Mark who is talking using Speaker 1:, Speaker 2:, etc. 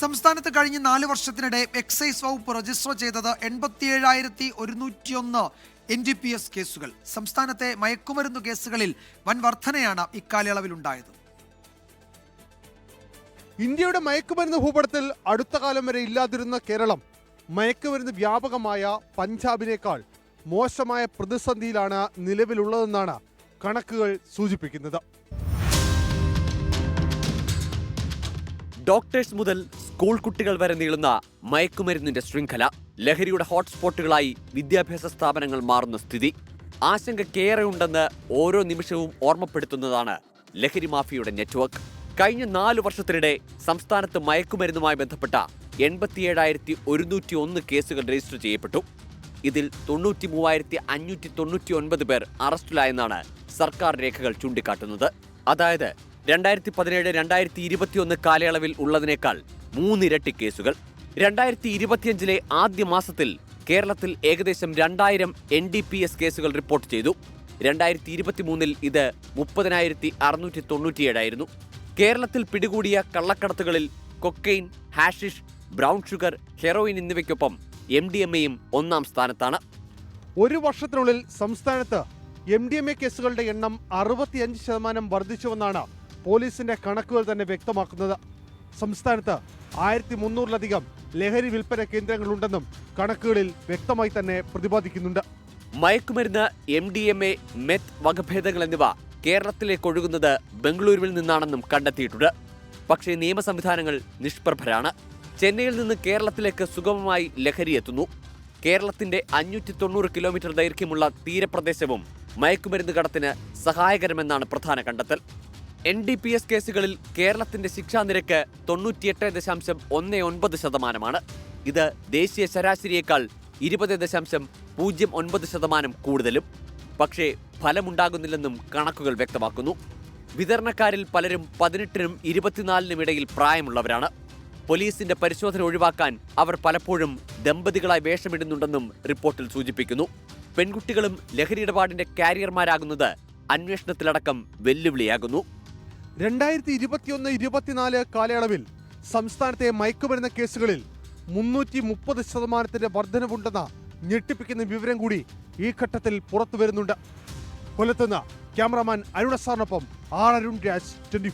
Speaker 1: സംസ്ഥാനത്ത് കഴിഞ്ഞ നാല് വർഷത്തിനിടെ എക്സൈസ് വകുപ്പ് രജിസ്റ്റർ ചെയ്തത് എൺപത്തിയേഴായിരത്തി ഒരുന്നൂറ്റിയൊന്ന് എൻ ഡി പി എസ് കേസുകൾ. സംസ്ഥാനത്തെ മയക്കുമരുന്ന് കേസുകളിൽ വൻ വർധനയാണ് ഇക്കാലയളവിലുണ്ടായത്.
Speaker 2: ഇന്ത്യയുടെ മയക്കുമരുന്ന് ഭൂപടത്തിൽ അടുത്ത കാലം വരെ ഇല്ലാതിരുന്ന കേരളം മയക്കുമരുന്ന് വ്യാപകമായ പഞ്ചാബിനേക്കാൾ മോശമായ പ്രതിസന്ധിയിലാണ് നിലവിലുള്ളതെന്നാണ് കണക്കുകൾ സൂചിപ്പിക്കുന്നത്.
Speaker 3: ഡോക്ടേഴ്സ് മുതൽ സ്കൂൾ കുട്ടികൾ വരെ നീളുന്ന മയക്കുമരുന്നിന്റെ ശൃംഖല ലഹരിയുടെ ഹോട്ട്സ്പോട്ടുകളായി വിദ്യാഭ്യാസ സ്ഥാപനങ്ങൾ മാറുന്ന സ്ഥിതി ആശങ്കക്കേറെയുണ്ടെന്ന് ഓരോ നിമിഷവും ഓർമ്മപ്പെടുത്തുന്നതാണ് ലഹരി മാഫിയുടെ നെറ്റ്വർക്ക്. കഴിഞ്ഞ നാല് വർഷത്തിനിടെ സംസ്ഥാനത്ത് മയക്കുമരുന്നുമായി ബന്ധപ്പെട്ട എൺപത്തിയേഴായിരത്തി ഒരുന്നൂറ്റി ഒന്ന് കേസുകൾ രജിസ്റ്റർ ചെയ്യപ്പെട്ടു. ഇതിൽ തൊണ്ണൂറ്റി മൂവായിരത്തി അഞ്ഞൂറ്റി തൊണ്ണൂറ്റി ഒൻപത് പേർ അറസ്റ്റിലായെന്നാണ് സർക്കാർ രേഖകൾ ചൂണ്ടിക്കാട്ടുന്നത്. അതായത് രണ്ടായിരത്തി പതിനേഴ് രണ്ടായിരത്തി ഇരുപത്തിയൊന്ന് കാലയളവിൽ ഉള്ളതിനേക്കാൾ മൂന്നിരട്ടി കേസുകൾ. രണ്ടായിരത്തി ഇരുപത്തിയഞ്ചിലെ ആദ്യ മാസത്തിൽ കേരളത്തിൽ ഏകദേശം രണ്ടായിരം എൻ ഡി പി എസ് കേസുകൾ റിപ്പോർട്ട് ചെയ്തു. രണ്ടായിരത്തി ഇരുപത്തിമൂന്നിൽ ഇത് മുപ്പതിനായിരത്തി അറുന്നൂറ്റി തൊണ്ണൂറ്റിയേഴായിരുന്നു കേരളത്തിൽ പിടികൂടിയ കള്ളക്കടത്തുകളിൽ cocaine hashish brown sugar heroin എന്നിവയ്ക്കൊപ്പം എം ഡി എം എയും ഒന്നാം സ്ഥാനത്താണ്.
Speaker 2: ഒരു വർഷത്തിനുള്ളിൽ സംസ്ഥാനത്ത് എം ഡി എം എ കേസുകളുടെ എണ്ണം അറുപത്തിയഞ്ച് ശതമാനം വർദ്ധിച്ചുവെന്നാണ് പോലീസിന്റെ കണക്കുകൾ തന്നെ വ്യക്തമാക്കുന്നത്. സംസ്ഥാനത്ത് ആയിരത്തി മുന്നൂറിലധികം ലഹരി വിൽപ്പന കേന്ദ്രങ്ങളുണ്ടെന്നും കണക്കുകളിൽ വ്യക്തമായി തന്നെ പ്രതിപാദിക്കുന്നുണ്ട്.
Speaker 3: മയക്കുമരുന്ന് M D M A meth വകഭേദങ്ങൾ എന്നിവ കേരളത്തിലേക്ക് ഒഴുകുന്നത് ബംഗളൂരുവിൽ നിന്നാണെന്നും കണ്ടെത്തിയിട്ടുണ്ട്. പക്ഷേ നിയമ സംവിധാനങ്ങൾ നിഷ്പ്രഭരാണ്. ചെന്നൈയിൽ നിന്ന് കേരളത്തിലേക്ക് സുഗമമായി ലഹരി എത്തുന്നു. കേരളത്തിന്റെ അഞ്ഞൂറ്റി തൊണ്ണൂറ് കിലോമീറ്റർ ദൈർഘ്യമുള്ള തീരപ്രദേശവും മയക്കുമരുന്ന് കടത്തിന് സഹായകരമെന്നാണ് പ്രധാന കണ്ടെത്തൽ. എൻ ഡി പി എസ് കേസുകളിൽ കേരളത്തിന്റെ ശിക്ഷാ നിരക്ക് തൊണ്ണൂറ്റിയെട്ട് ദശാംശം ഒന്ന് ഒൻപത് ശതമാനമാണ്. ഇത് ദേശീയ ശരാശരിയേക്കാൾ ഇരുപത് ദശാംശം പൂജ്യം ഒൻപത് ശതമാനം കൂടുതലും. പക്ഷേ ഫലമുണ്ടാകുന്നില്ലെന്നും കണക്കുകൾ വ്യക്തമാക്കുന്നു. വിതരണക്കാരിൽ പലരും പതിനെട്ടിനും ഇരുപത്തിനാലിനും ഇടയിൽ പ്രായമുള്ളവരാണ്. പോലീസിന്റെ പരിശോധന ഒഴിവാക്കാൻ അവർ പലപ്പോഴും ദമ്പതികളായി വേഷമിടുന്നുണ്ടെന്നും റിപ്പോർട്ടിൽ സൂചിപ്പിക്കുന്നു. പെൺകുട്ടികളും ലഹരി ഇടപാടിന്റെ കാരിയർമാരാകുന്നത് അന്വേഷണത്തിലടക്കം വെല്ലുവിളിയാകുന്നു.
Speaker 2: രണ്ടായിരത്തി ഇരുപത്തിയൊന്ന് ഇരുപത്തിനാല് കാലയളവിൽ സംസ്ഥാനത്തെ മയക്കുമരുന്ന് കേസുകളിൽ മുന്നൂറ്റി മുപ്പത് ശതമാനത്തിന്റെ വർധനവുണ്ടെന്ന ഞെട്ടിപ്പിക്കുന്ന വിവരം കൂടി ഈ ഘട്ടത്തിൽ പുറത്തു വരുന്നുണ്ട്. കൊല്ലത്തുനിന്ന് ക്യാമറാമാൻ അരുണ സാറിനൊപ്പം ആർ അരുൺ രാജ് ട്വന്റി